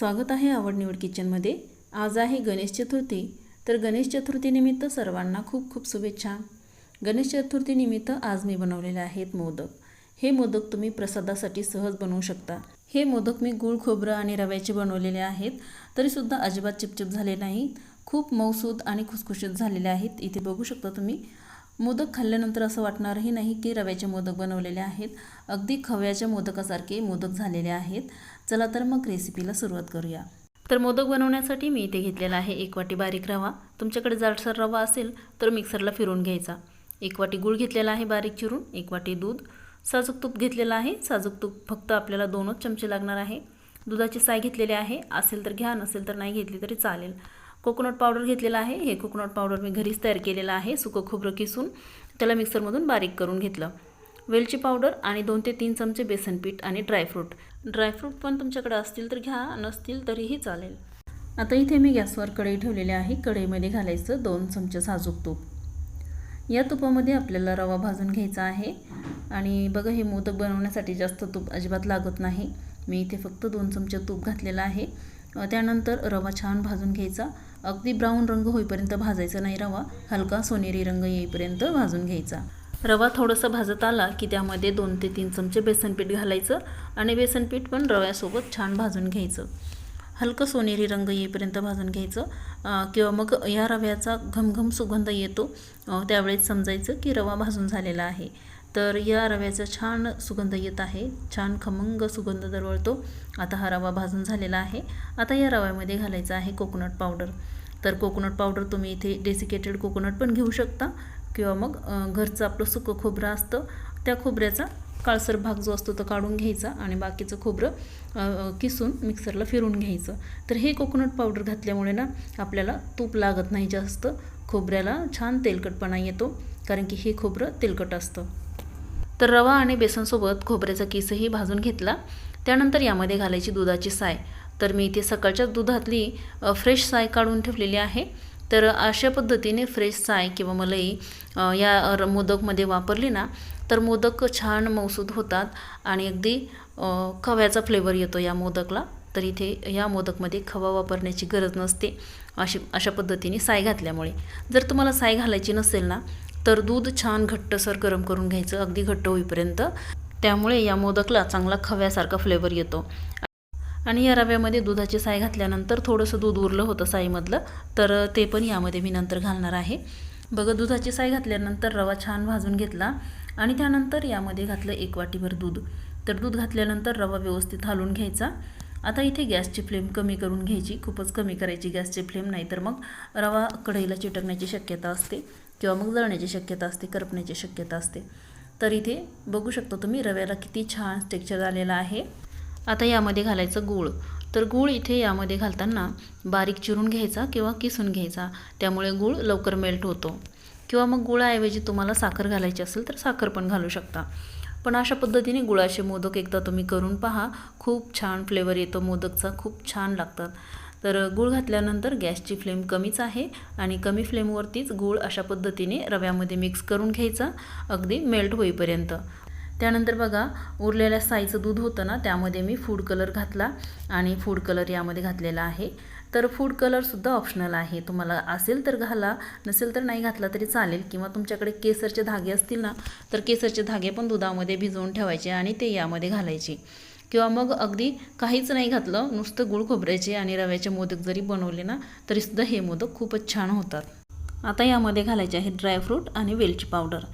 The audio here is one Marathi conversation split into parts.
स्वागत आहे आवड निवड किचनमध्ये. आज आहे गणेश चतुर्थी. तर गणेश चतुर्थीनिमित्त सर्वांना खूप खूप शुभेच्छा. गणेश चतुर्थीनिमित्त आज मी बनवलेले आहेत मोदक. हे मोदक तुम्ही प्रसादासाठी सहज बनवू शकता. हे मोदक मी गूळ खोबरं आणि रव्याचे बनवलेले आहेत. तरीसुद्धा अजिबात चिपचिप झाले नाही. खूप मऊसूद आणि खुसखुशीत झालेले आहेत. इथे बघू शकता तुम्ही. मोदक खाल्ल्यानंतर असं वाटणारही नाही की रव्याचे मोदक बनवलेले आहेत. अगदी खव्याच्या मोदकासारखे मोदक झालेले आहेत. चला तर मग रेसिपीला सुरुवात करूया. तर मोदक बनवण्यासाठी मी इथे घेतलेला आहे एक वाटी बारीक रवा. तुमच्याकडे जाडसर रवा असेल तर मिक्सरला फिरून घ्यायचा. एक वाटी गूळ घेतलेला आहे बारीक चिरून एक वाटी दूध. साजूक तूप घेतलेलं आहे. साजूक तूप फक्त आपल्याला दोनच चमचे लागणार आहे. दुधाची साय घेतलेली आहे. असेल तर घ्या नसेल तर नाही घेतली तरी चालेल. कोकोनट पावडर घेतलेलं आहे. हे कोकोनट पावडर मी घरीच तयार केलेलं आहे. सुकं खोबरं किसून त्याला मिक्सरमधून बारीक करून घेतलं. वेलची पावडर आणि दोन ते तीन चमचे बेसन पीठ आणि ड्रायफ्रूट ड्रायफ्रूट पण तुमच्याकडे असतील तर घ्या नसतील तरीही चालेल. आता इथे मी गॅसवर कढई ठेवलेली आहे. कढईमध्ये घालायचं दोन चमचे साजूक तूप. या तुपामध्ये आपल्याला रवा भाजून घ्यायचा आहे. आणि बघा हे मोदक बनवण्यासाठी जास्त तूप अजिबात लागत नाही. मी इथे फक्त दोन चमचे तूप घातलेलं आहे. त्यानंतर रवा छान भाजून घ्यायचा. अगदी ब्राऊन रंग होईपर्यंत भाजायचा नाही रवा हलका सोनेरी रंग येईपर्यंत भाजून घ्यायचा. रवा थोडंसं भाजत आला की त्यामध्ये दोन ते तीन चमचे बेसनपीठ घालायचं आणि बेसनपीठ पण रव्यासोबत छान भाजून घ्यायचं. हलकं सोनेरी रंग येईपर्यंत भाजून घ्यायचं किंवा मग या रव्याचा घमघम सुगंध येतो त्यावेळेस समजायचं की रवा भाजून झालेला आहे. तर या रव्याचा छान सुगंध येत आहे. छान खमंग सुगंध दरवळतो. आता हा रवा भाजून झालेला आहे. आता या रव्यामध्ये घालायचा आहे कोकोनट पावडर तर कोकोनट पावडर तुम्ही इथे डेसिकेटेड कोकोनट पण घेऊ शकता किंवा मग घरचं आपलं सुकं खोबरं असतं त्या खोबऱ्याचा काळसर भाग जो असतो तो काढून घ्यायचा आणि बाकीचं खोबरं किसून मिक्सरला फिरून घ्यायचं. तर हे कोकोनट पावडर घातल्यामुळे ना आपल्याला तूप लागत नाही जास्त. खोबऱ्याला छान तेलकटपणा येतो कारण की हे खोबरं तेलकट असतं. तर रवा आणि बेसनसोबत खोबऱ्याचा किसही भाजून घेतला. त्यानंतर यामध्ये घालायची दुधाची साय. तर मी इथे सकाळच्या दुधातली फ्रेश साय काढून ठेवलेली आहे. तर अशा पद्धतीने फ्रेश साय किंवा मलई या मोदकमध्ये वापरली ना तर मोदक छान मौसूद होतात आणि अगदी खव्याचा फ्लेवर येतो या मोदकला. तर इथे या मोदकमध्ये खवा वापरण्याची गरज नसते अशी अशा पद्धतीने साय घातल्यामुळे. जर तुम्हाला साय घालायची नसेल ना तर दूध छान घट्टसर गरम करून घ्यायचं अगदी घट्ट होईपर्यंत. त्यामुळे या मोदकला चांगला खव्यासारखा फ्लेवर येतो. आणि या रव्यामध्ये दुधाची साय घातल्यानंतर थोडंसं दूध उरलं होतं साईमधलं तर ते पण यामध्ये मी नंतर घालणार आहे. बघा दुधाची साय घातल्यानंतर रवा छान भाजून घेतला आणि त्यानंतर यामध्ये घातलं एक वाटीभर दूध. तर दूध घातल्यानंतर रवा व्यवस्थित हालून घ्यायचा. आता इथे गॅसची फ्लेम कमी करून घ्यायची खूपच कमी करायची गॅसची फ्लेम नाही तर मग रवा कढईला चिटकण्याची शक्यता असते. किंवा मग जळण्याची शक्यता असते करपण्याची शक्यता असते. तर इथे बघू शकतो तुम्ही रव्याला किती छान टेक्चर आलेला आहे. आता यामध्ये घालायचं गूळ. तर गूळ इथे यामध्ये घालताना बारीक चिरून घ्यायचा किंवा किसून घ्यायचा. त्यामुळे गूळ लवकर मेल्ट होतो. किंवा मग गुळाऐवजी तुम्हाला साखर घालायची असेल तर साखर पण घालू शकता. पण अशा पद्धतीने गुळाचे मोदक एकदा तुम्ही करून पहा. खूप छान फ्लेवर येतो मोदकचा खूप छान लागतात. तर गूळ घातल्यानंतर गॅसची फ्लेम कमीच आहे आणि कमी फ्लेमवरतीच गूळ अशा पद्धतीने रव्यामध्ये मिक्स करून घ्यायचा अगदी मेल्ट होईपर्यंत. त्यानंतर बघा उरलेल्या साईचं दूध होतं ना त्यामध्ये मी फूड कलर घातला आणि फूड कलर यामध्ये घातलेला आहे. तर फूड कलरसुद्धा ऑप्शनल आहे. तुम्हाला असेल तर घाला नसेल तर नाही घातला तरी चालेल. किंवा तुमच्याकडे केसरचे धागे असतील ना तर केसरचे धागे पण दुधामध्ये भिजवून ठेवायचे आणि ते यामध्ये घालायचे. किंवा मग अगदी काहीच नाही घातलं नुसतं गुळ खोबऱ्याचे आणि रव्याचे मोदक जरी बनवले ना तरीसुद्धा हे मोदक खूपच छान होतात. आता यामध्ये घालायचे आहेत ड्रायफ्रूट आणि वेलची पावडर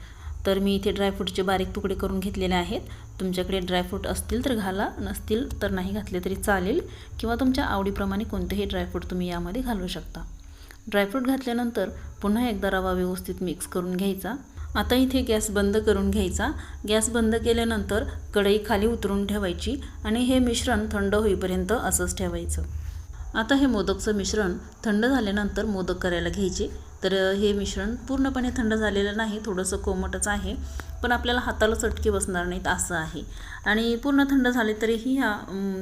तर मी इथे ड्रायफ्रूटचे बारीक तुकडे करून घेतलेले आहेत. तुमच्याकडे ड्रायफ्रूट असतील तर घाला नसतील तर नाही घातले तरी चालेल किंवा तुमच्या आवडीप्रमाणे कोणतेही ड्रायफ्रूट तुम्ही यामध्ये घालू शकता. ड्रायफ्रूट घातल्यानंतर पुन्हा एकदा रवा व्यवस्थित मिक्स करून घ्यायचा. आता इथे गॅस बंद करून घ्यायचा. गॅस बंद केल्यानंतर कढई खाली उतरून ठेवायची आणि हे मिश्रण थंड होईपर्यंत असंच ठेवायचं. आता हे मोदकचं मिश्रण थंड झाल्यानंतर मोदक करायला घ्यायचे. तर हे मिश्रण पूर्णपणे थंड झालेलं नाही थोडंसं कोमटच आहे पण आपल्याला हाताला चटके बसणार नाहीत असं आहे. आणि पूर्ण थंड झाले तरीही ह्या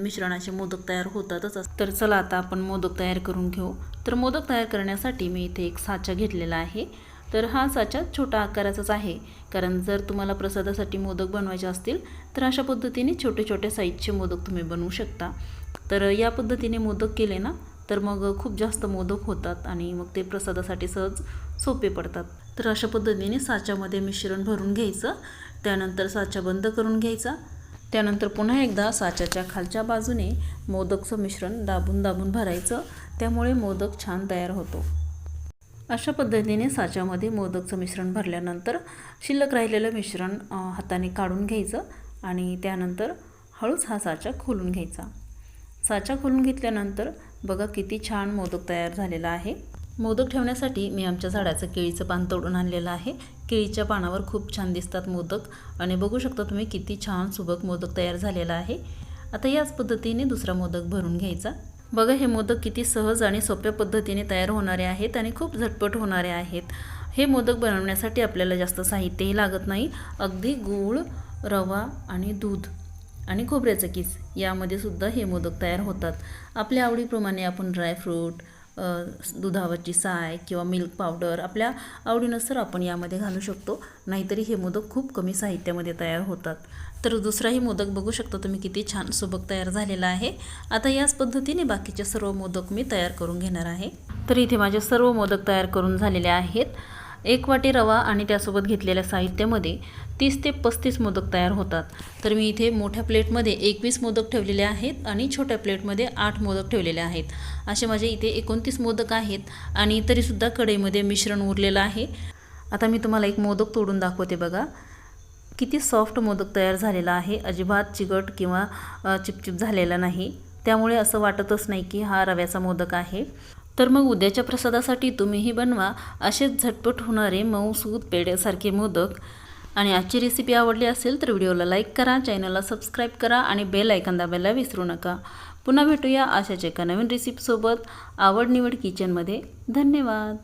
मिश्रणाचे मोदक तयार होतातच तर चला आता आपण मोदक तयार करून घेऊ. तर मोदक तयार करण्यासाठी मी इथे एक साचा घेतलेला आहे. तर हा साचा छोटा आकाराचाच आहे. कारण जर तुम्हाला प्रसादासाठी मोदक बनवायचे असतील तर अशा पद्धतीने छोटे छोटे साईजचे मोदक तुम्ही बनवू शकता. तर या पद्धतीने मोदक केले ना तर मग खूप जास्त मोदक होतात आणि मग ते प्रसादासाठी सहज सोपे पडतात. तर अशा पद्धतीने साच्यामध्ये मिश्रण भरून घ्यायचं त्यानंतर साचा बंद करून घ्यायचा. त्यानंतर पुन्हा एकदा साच्याच्या खालच्या बाजूने मोदकचं मिश्रण दाबून दाबून भरायचं. त्यामुळे मोदक छान तयार होतो. अशा पद्धतीने साच्यामध्ये मोदकचं मिश्रण भरल्यानंतर शिल्लक राहिलेलं मिश्रण हाताने काढून घ्यायचं आणि त्यानंतर हळूच हा साचा खोलून घ्यायचा. साचा खोलून घेतल्यानंतर बघा किती छान मोदक तयार झालेला आहे. मोदक ठेवण्यासाठी मी आमच्या झाडाचं केळीचं पान तोडून आणलेलं आहे. केळीच्या पानावर खूप छान दिसतात मोदक आणि बघू शकता तुम्ही किती छान सुबक मोदक तयार झालेला आहे. आता याच पद्धतीने दुसरा मोदक भरून घ्यायचा. बघा हे मोदक किती सहज आणि सोप्या पद्धतीने तयार होणारे आहेत आणि खूप झटपट होणारे आहेत. हे मोदक बनवण्यासाठी आपल्याला जास्त साहित्यही लागत नाही. अगदी गूळ रवा आणि दूध आणि खोबऱ्याचं किस यामध्ये सुद्धा हे मोदक तयार होतात. आपल्या आवडीप्रमाणे आपण ड्रायफ्रूट दुधावरची साय किंवा मिल्क पावडर आपल्या आवडीनुसार आपण यामध्ये घालू शकतो. नाहीतरी हे मोदक खूप कमी साहित्यामध्ये तयार होतात. तर दुसराही मोदक बघू शकता तुम्ही किती छान सुबक तयार झालेला आहे. आता याच पद्धतीने बाकीचे सर्व मोदक मी तयार करून घेणार आहे. तर इथे माझे सर्व मोदक तयार करून झालेले आहेत. एक वाटी रवा आणि त्यासोबत घेतलेल्या साहित्यामध्ये तीस ते पस्तीस मोदक तयार होतात. तर मी इथे मोठ्या प्लेटमध्ये एकवीस मोदक ठेवलेले आहेत आणि छोट्या प्लेटमध्ये आठ मोदक ठेवलेले आहेत. असे माझे इथे एकोणतीस मोदक आहेत आणि तरीसुद्धा कढईमध्ये मिश्रण उरलेलं आहे. आता मी तुम्हाला एक मोदक तोडून दाखवते बघा. किती सॉफ्ट मोदक तयार झालेला आहे? अजिबात चिकट किंवा चिपचिप झालेला नाही. त्यामुळे असं वाटतच नाही की हा रव्याचा मोदक आहे. तर मग उद्याच्या प्रसादासाठी तुम्हीही बनवा असेच झटपट होणारे मऊ सूत पेड्यासारखे मोदक. आणि आजची रेसिपी आवडली असेल तर व्हिडिओला लाईक करा चॅनलला सबस्क्राईब करा आणि बेल ऐकन दाबायला विसरू नका. पुन्हा भेटूया अशाच एका नवीन रेसिपीसोबत आवड निवड किचनमध्ये धन्यवाद.